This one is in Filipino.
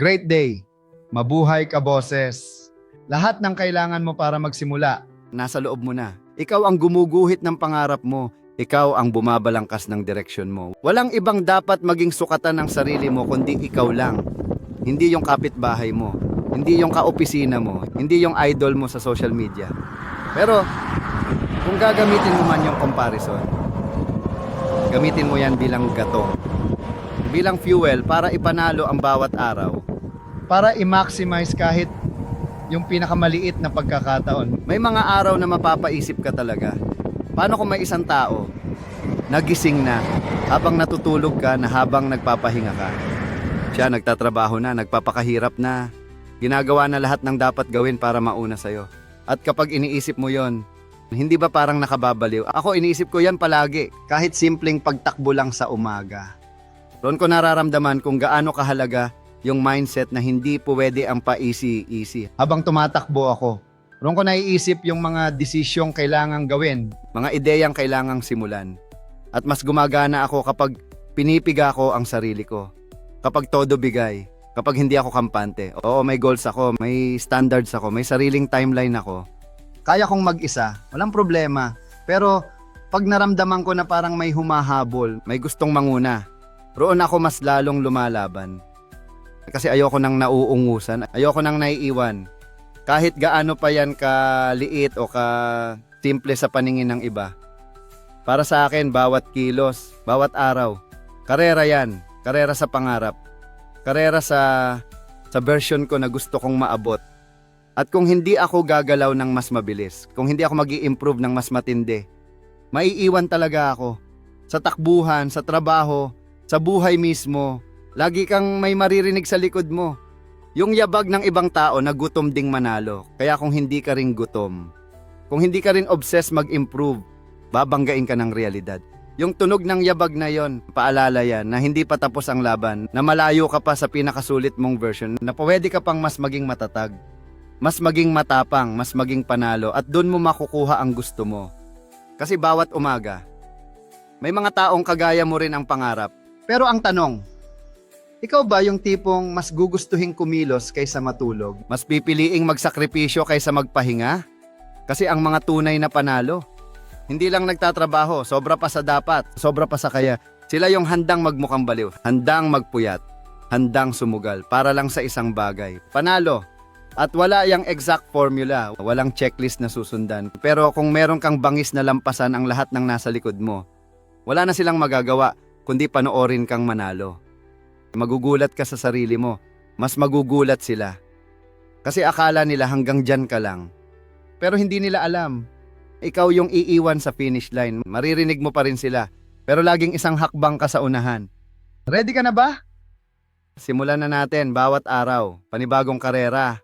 Great day. Mabuhay ka, boses. Lahat ng kailangan mo para magsimula. Nasa loob mo na. Ikaw ang gumuguhit ng pangarap mo. Ikaw ang bumabalangkas ng direksyon mo. Walang ibang dapat maging sukatan ng sarili mo kundi ikaw lang. Hindi yung kapitbahay mo. Hindi yung kaopisina mo. Hindi yung idol mo sa social media. Pero, kung gagamitin mo man yung comparison, gamitin mo yan bilang gatong. Bilang fuel para ipanalo ang bawat araw. Para i-maximize kahit yung pinakamaliit na pagkakataon. May mga araw na mapapaisip ka talaga. Paano kung may isang tao, nagising na, habang natutulog ka na habang nagpapahinga ka? Siya nagtatrabaho na, nagpapakahirap na, ginagawa na lahat ng dapat gawin para mauna sa'yo. At kapag iniisip mo yon, hindi ba parang nakababaliw? Ako iniisip ko yan palagi, kahit simpleng pagtakbo lang sa umaga. Doon ko nararamdaman kung gaano kahalaga yung mindset na hindi pwede ang pa-easy-easy. Habang tumatakbo ako, roon ko naiisip yung mga desisyong kailangang gawin. mga ideyang kailangang simulan. At mas gumagana ako kapag pinipiga ko ang sarili ko. Kapag todo bigay. Kapag hindi ako kampante. Oo, may goals ako, may standards ako, may sariling timeline ako. Kaya kong mag-isa, walang problema. Pero pag naramdaman ko na parang may humahabol, May gustong manguna. Roon ako mas lalong lumalaban. Kasi ayoko nang nauungusan, ayoko nang naiiwan. Kahit gaano pa yan kaliit o ka simple sa paningin ng iba. Para sa akin, bawat kilos, bawat araw, karera yan. Karera sa pangarap. Karera sa, sa version ko na gusto kong maabot. At kung hindi ako gagalaw ng mas mabilis, kung hindi ako mag improve ng mas matindi, maiiwan talaga ako. Sa takbuhan, sa trabaho, sa buhay mismo, lagi kang may maririnig sa likod mo. Yung yabag ng ibang tao na gutom ding manalo. Kaya kung hindi ka rin gutom, kung hindi ka rin obsessed mag-improve, babanggain ka ng realidad. Yung tunog ng yabag na yon, paalala yan na hindi pa tapos ang laban, na malayo ka pa sa pinakasulit mong version, na pwede ka pang mas maging matatag, mas maging matapang, mas maging panalo, at doon mo makukuha ang gusto mo. Kasi bawat umaga, may mga taong kagaya mo rin ang pangarap. Pero ang tanong, ikaw ba yung tipong mas gugustuhin kumilos kaysa matulog? Mas pipiliing magsakripisyo kaysa magpahinga? Kasi ang mga tunay na panalo, hindi lang nagtatrabaho, sobra pa sa dapat, sobra pa sa kaya. Sila yung handang magmukhang baliw, handang magpuyat, handang sumugal para lang sa isang bagay. Panalo. At wala yung exact formula, walang checklist na susundan. Pero kung meron kang bangis na lampasan ang lahat ng nasa likod mo, wala na silang magagawa kundi panoorin kang manalo. Magugulat ka sa sarili mo, mas magugulat sila. Kasi akala nila hanggang dyan ka lang. Pero hindi nila alam. Ikaw yung iiwan sa finish line. Maririnig mo pa rin sila. Pero laging isang hakbang ka sa unahan. Ready ka na ba? Simulan na natin bawat araw. Panibagong karera.